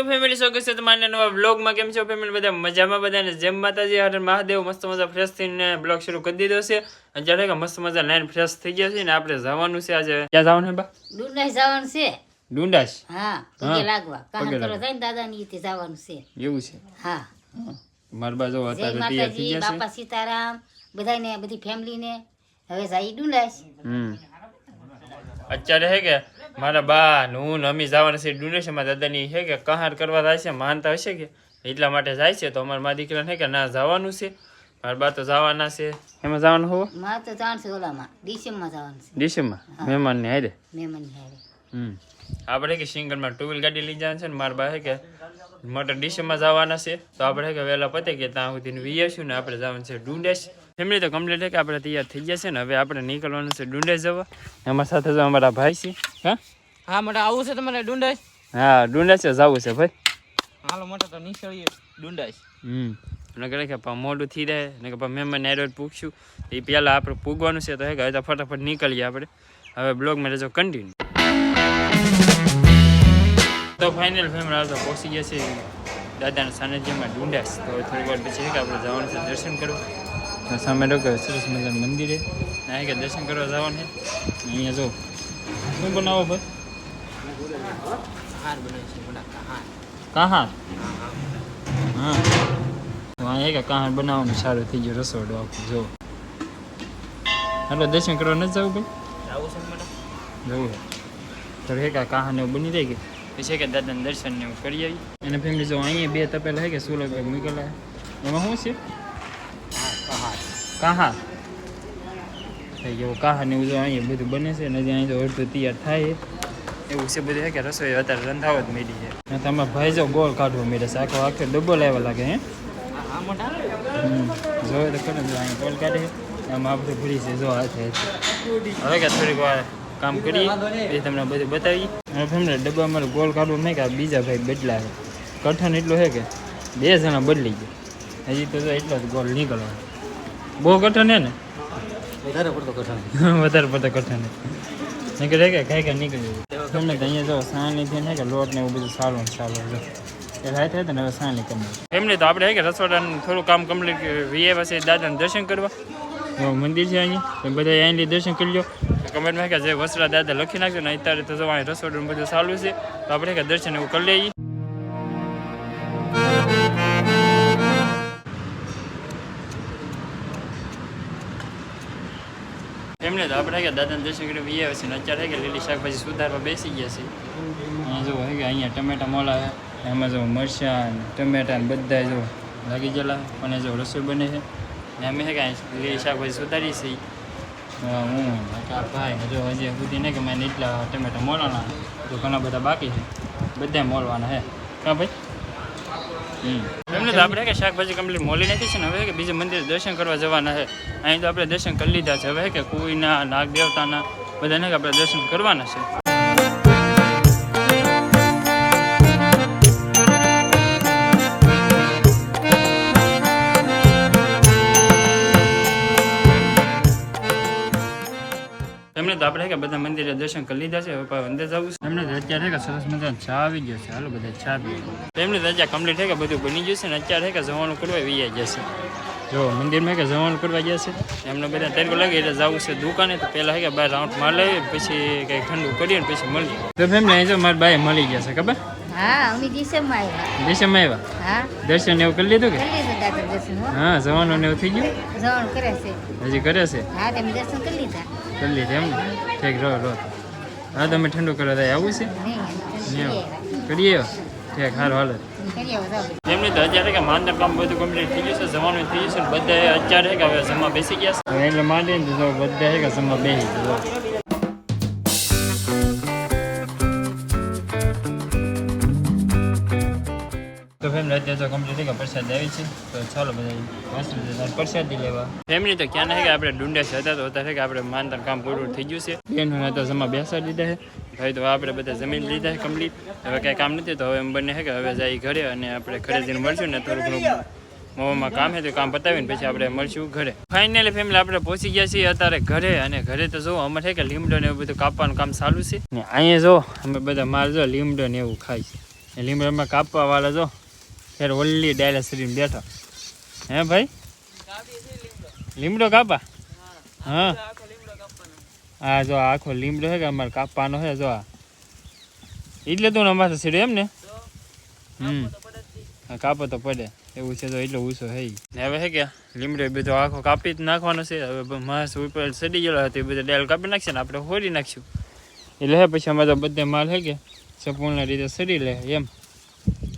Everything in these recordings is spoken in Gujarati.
ટુ ફેમિલી સ્વાગત છે તમારે નવા બ્લોગમાં કેમ છો ફેમિલી બધા મજામાં બધાને? જેમ માતાજી હરે મહાદેવ મસ્ત મજા ફ્રેશ થઈને બ્લોગ શરૂ કરી દીધો છે. અને જ્યારે કે મસ્ત મજા લાઈન ફ્રેશ થઈ ગયા છે ને આપણે જવાનું છે આજે. ક્યાં જવાનું છે બા? ડુંડાઈ જવાનું છે. ડુંડાશ હા પગે લાગવા. કામ કરો. જાય ને દાદાની ઈતે જવાનું છે. એવું છે? હા. મારબા જો અત્યારે તૈયાર થઈ ગયા છે. બાપા સીતારામ બધાને બધી ફેમિલીને હવે જાય ડુંડાઈ. હમ. અત્યારે હે કે મારા બા હું નમી અમી જવાના છે ડુનેશનમાં દાદાની હે કે કહાર કરવા જાય છે માનતા હશે કે? એટલા માટે જાય છે તો અમારા મા દીકરાને કે ના જવાનું છે. મારા બા તો જવાના છે. એમાં જવાનું હોવો? મારે તો જવાનું છે ઓલામાં ડિસેમ્બરમાં જવાનું છે. ડિસેમ્બર? મહેમાનને હારે? મહેમાનની હારે. હમ. આપણે કે સિંગલમાં ટુ વ્હીલ ગાડી લઈ જવાનું છે ને મારા બા કે મોટર ડિસેમ્બરમાં જવાના છે તો આપણે કે વહેલા પતે કે ત્યાં સુધી વીએશું ને આપણે જવાનું છે. ડુંડેશ. ફેમિલી તો કમ્પ્લીટ છે કે આપણે તૈયાર થઈ ગયા છે ને હવે આપણે નીકળવાનું છે ડુંડેશ જવા. અમારા સાથે જો અમારા ભાઈ છે હા? હા મને આવું છે તમારે ડુંડાઈ હા ડુંડેશ જ જવું છે ભાઈ. હાલો માટે તો નીકળીએ. ડુંડાઈ હમ. અને કહે કે પા મોડું થઈ રહે ને કે પા મહેમાન એરો પૂછશું. એ પહેલાં આપણે પૂગવાનું છે તો હે કે હવે તો ફટાફટ નીકળીએ આપણે. હવે બ્લોગમાં રહેજો કન્ટિન્યુ તો ફાઇનલ ફેમિલી આવતો પહોંચી ગયા છે દાદાના સાનિધ્યમાં ડુંડાસ તો થોડી વાર પછી કે આપણે જવાનું છે દર્શન કરવા. તો સામે ડોક્યો સરસ મજાનું મંદિરે અહીંયા કે દર્શન કરવા જવાનું છે અહીંયા જો શું બનાવો ભાઈ કાહાર હા અહીંયા કે કાહાર બનાવવાનું સારું થઈ ગયું રસોડો આખું જો એટલે દર્શન કરવા નથી જવું ભાઈ જવું તો હે કા એવું બની જાય કે પછી કે દાદાને દર્શન ને કરી આવી અને ફેમિલી જો અહીંયા બે તપેલા હે કે સુલભ મૂકેલા એમાં શું છે કાહાર થઈ ગયું કાહાર ને એવું જો અહીંયા બધું બને છે ને હજી અહીં જો અડધું તૈયાર થાય. છે એવું છે બધું હે કે રસોઈ અત્યારે રંધાવત મેળી છે. અને તમારા ભાઈ જો ગોળ કાઢવો મેળે છે આખો આખો ડબ્બો લાવવા લાગે હે. હા મોટા હમ. જોવે તો ખરું જો અહીંયા ગોળ કાઢે આમાં આપણે ભરી છે જો હાથે હાથે. હવે કે થોડીક વાર કામ કરીએ પછી તમને બધું બતાવી અને ફેમિલી ડબ્બા અમારે ગોળ કાઢવો નહીં કે આ બીજા ભાઈ બદલાવે કઠણ એટલું છે કે બે જણા બદલી ગયા. હજી તો જો એટલો જ ગોળ નીકળવાનો. બહુ કઠણ હે ને? વધારે પડતો કઠણ વધારે પડતા કઠણ નીકળે કે કાંઈ કાંઈ નીકળી તમને તો અહીંયા જો સાણી છે ને કે લોટ ને એવું બધું સારું ને સારું જો એ થાય થાય ને હવે સાણી કરી એમને તો આપણે હે કે રસોડાનું થોડું કામ કમ્પ્લીટ વીએ પાસે દાદાને દર્શન કરવા. મંદિર છે અહીંયા? બધા અહીંથી દર્શન કરી લો કમેન્ટમાં કે જે વસરા દાદા લખી નાખજો ને અત્યારે તો જો અહીં રસોડું બધું ચાલુ છે તો આપણે કે દર્શન એવું કરી લઈએ. આપણે કે દાદાને દર્શન કરી વીએ છે ને અત્યારે કે લીલી શાકભાજી સુધારવા બેસી ગયા છે અહીંયા જો હે કે અહીંયા ટમેટા મોલા છે એમાં જો મરચાં ને ટમેટા ને બધા જો લાગી ગયેલા છે. અને જો રસોઈ બને છે ને અમે છે કે અહીં લીલી શાકભાજી સુધારી છે અ, હું ને કે આ ભાઈ જો હજી સુધી નહીં કે મેં એટલા ટમેટા મોલાના તો ઘણા બધા બાકી છે બધા મોલવાના હે કા ભાઈ હમ. એમને તો આપણે કે શાકભાજી કમ્પ્લીટ મોલી નાખી છે ને હવે કે બીજે મંદિર દર્શન કરવા જવાના છે. અહીં તો આપણે દર્શન કરી લીધા છે. હવે કે કોઈના નાગ દેવતાના બધાને આપણે દર્શન કરવાના છે. આપણે કે બધા મંદિરે દર્શન કરી લીધા છે હવે અંદર જવું છે. એમને અત્યારે કે સરસ મજાનો ચા આવી ગયો છે. હાલો બધા ચા પી એમને રજા કમ્પ્લીટ છે કે બધું બની ગયું છે ને અત્યારે કે જવાનું કરવા વી જશે જો મંદિરમાં કે જવાનું કરવા ગયા છે? એમને બધા તરીકો લાગે એટલે જવું છે દુકાને. તો પહેલાં કે બાર રાઉન્ડ માર લઈએ પછી કંઈક ઠંડુ કરીએ ને પછી મળીએ. તો એમને અહીં જો મારા ભાઈ મળી ગયા છે ખબર? હા અમે દિશામાં આવ્યા. દેશમાં આવ્યા? હા. દર્શન એવું કરી લીધું કે? કરી લીધું દાદા દર્શન હા. જવાનું ને એવું થઈ ગયું? જવાનું કરે છે. હજી કરે છે? હા તમે દર્શન કરી લીધા. કરી લીધું એમ ને? ઠીક રહો રહો. હા તમે ઠંડુ કરો જાય આવું છે? કરીએ. ઠીક સારું હાલો. એમની તો અત્યારે કે માંદર કામ બધું કમ્પ્લીટ થઈ ગયું છે જવાનું થઈ ગયું છે બધા અત્યારે કે હવે જમવા બેસી ગયા છે. એટલે માંડીને તો બધા કે જમવા બેસી ગયા ગયા પ્રસાદ છે. ક્યાં નહીં, કે ડુંડાસ હતા તો અત્યારે કે આપણે માનતા કામ પૂરું થઈ ગયું છે. બેન તો જમા છે. બધા જમીન લીધા છે કમ્પ્લીટ હવે કાંઈ કામ નથી તો હવે એમ બને છે હવે જાય ઘરે આપણે ઘરે મળશું ને થોડું ઘણું મોવામાં કામ છે તો કામ પતાવીને પછી આપણે મળશું ઘરે. ફાઇનલી ફેમિલી આપણે પહોંચી ગયા છીએ અત્યારે ઘરે અને ઘરે તો જો અમારે છે કે લીમડો ને એવું બધું કાપવાનું કામ ચાલુ છે. અહીંયા જો અમે બધા માલ જો લીમડો ને એવું ખાય છે. લીમડામાં કાપવા વાળા જો ફેર ઓલ્લી ડાયલા શરીર બેઠો. હે ભાઈ? લીમડો કાપા હા. હા જો આખો લીમડો છે કે અમારે કાપવાનો છે જો આ. એટલે તું અમારે સીડે એમ ને? હમ. હા કાપો તો પડે. એવું છે તો એટલો ઊંચો હે હવે છે કે લીમડો એ બધો આખો કાપી જ નાખવાનો છે. હવે માસ ઉપર સડી ગયેલો હતો, એ બધો ડાયલ કાપી નાખશે ને આપણે હોરી નાખશું. એટલે હે, પછી અમારે તો બધે માલ છે કે સંપૂર્ણ રીતે સડી લે એમ.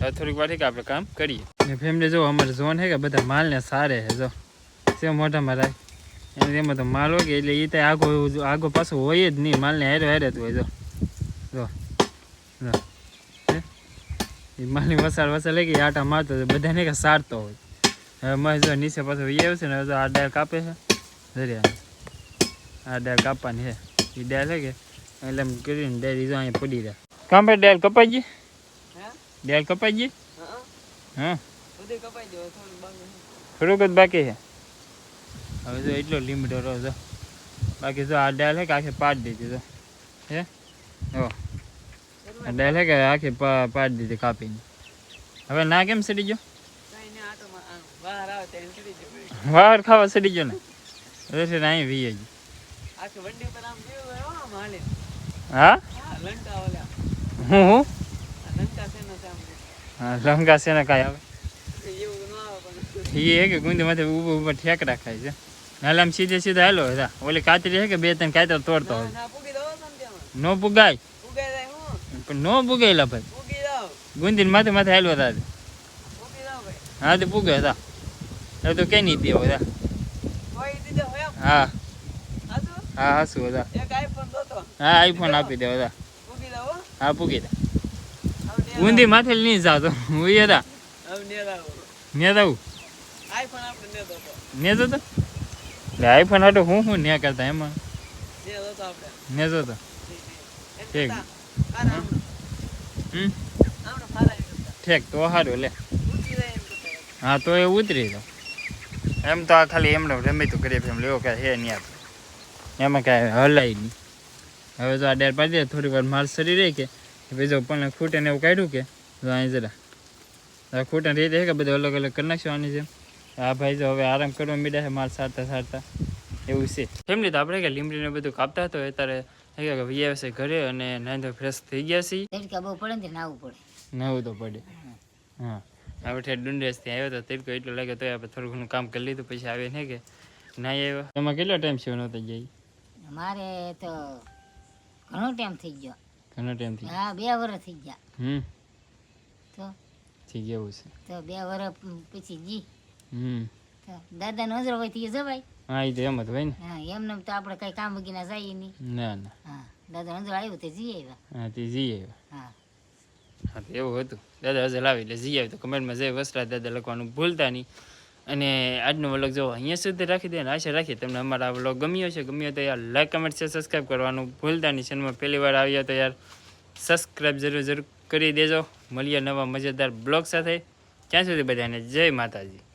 હવે થોડીક વાર છે કે આપણે કામ કરીએ. ને ફેમિલી જો અમારે ઝોન છે કે બધા માલને સારે છે, જો. છે મોઢામાં રાખ. એને એમાં તો માલ હોય કે એટલે એ તો આગો આગો પાછો હોય જ નહીં, માલને હારે હારે જ હોય, જો. જો. જો. હે? એ માલની વસાડ વસાડ લઈ ગઈ, આટા મારતો તો બધાને કે સારતો હોય. હવે મસ્ત જો નીચે પાછો વી આવશે ને હવે જો આ ડાળ કાપે છે. ધર્યા આ ડાળ કાપવાની છે. એ ડાળ છે કે, એટલે એમ કરીને ડાળ જો અહીંયા પડી રહે. કામ ભાઈ ડાળ કપાઈ ગઈ? ડાળ કપાઈ ગઈ હા થોડુંક જ બાકી છે હવે જો એટલો લીમડો રહો જો બાકી જો આ ડાલ હે કે આખી પાડી દીધી તો હે ઓ આ ડાલ હે કે આખી પા- પાડી દીધી કાપીને હવે ના કેમ સડી ગયો વાર ખાવા સડી ગયો ને છે ને અહીં વી ગયો હા હું હું લંકા છે ને કાંઈ આવે? એ કે ગુંદી માથે ઊભો ઊભો ઠેક રાખાય છે. નાલે આમ સીધે સીધા હાલો હતા ઓલી કાતરી છે કે બે ત્રણ કાતર તોડતો હોય. નો પુગાય? પણ નો પુગાયેલા ભાઈ. ગુંદી માથે માથે હાલો હતા હા તો પુગે હતા એ તો કઈ નહીં દેવો હતા હા. હા હા શું હતા હા આઈફોન આપી દેવા હતા હા પૂગી દે. ગુંદી માથે નહીં જાતો હું એ હતા. ને દઉં ને તો એટલે આઈફોન હાટો હું હું ને કરતા એમાં? ને તો ઠીક ઠીક. તો સારું લે. હા તો એ ઉતરી દો એમ તો આ ખાલી એમને રમી તો કરીએ એમ લેવો કાંઈ હે નહીં એમાં કાંઈ હલાય નહીં. હવે તો આ ડેર પાડી દે થોડી વાર માલ સરી રહી કે પછી જો પણ ખૂટે ને એવું કાઢ્યું કે? તો અહીં જરા. ખૂટે રીતે છે કે બધું અલગ અલગ કરી નાખશું આની જેમ? આ ભાઈ જો હવે આરામ કરવા મીડા છે માલ સારતા સારતા. એવું છે. ફેમિલી તો આપણે કે લીમડીને બધું કાપતા હતો અત્યારે એ કે વી છે ઘરે અને નાઈ ફ્રેશ થઈ ગયા છીએ. તડકા બહુ પડે ને નાવું પડે. નાવું તો પડે. હા. આપણે ઠેર ડુંડેસથી આવ્યો તો તરીકો એટલો લાગે તો આપણે થોડું ઘણું કામ કરી લીધું પછી આવે ને કે ના આવ્યો. એમાં કેટલો ટાઈમ છે નહોતો જઈ મારે તો ઘણો ટાઈમ થઈ ગયો. ઘણો ટાઈમથી. હા બે વર્ષ થઈ ગયા. હમ. તો? થઈ ગયા છે. તો બે વર્ષ પછી જી. હમ. તો દાદા નજર હોયથી જવાય. હા એ તો એમ જ હોય ને. હા એમને તો આપણે કઈ કામ વગીના જઈએ નહીં. ના ના. હા દાદા નજર આવ્યો તે જી આવ્યા. હા તે જી આવ્યા. હા. હા તો એવું હતું. દાદા હજે લાવી એટલે જી આવ્યો તો કમેન્ટમાં જય વસરા દાદા લખવાનું ભૂલતા નહીં. અને આજનો વ્લોગ જો અહીંયા સુધી રાખી દે અને આશા રાખીએ તમને અમારા વ્લોગ ગમ્યો છે ગમ્યો તો યાર લાઈક કમેન્ટ છે સબસ્ક્રાઈબ કરવાનું ભૂલતા નહીં. ચેનલમાં પહેલી વાર આવ્યા તો યાર સબસ્ક્રાઈબ જરૂર જરૂર કરી દેજો. મળીએ નવા મજેદાર બ્લોગ સાથે. ત્યાં સુધી બધાને જય માતાજી.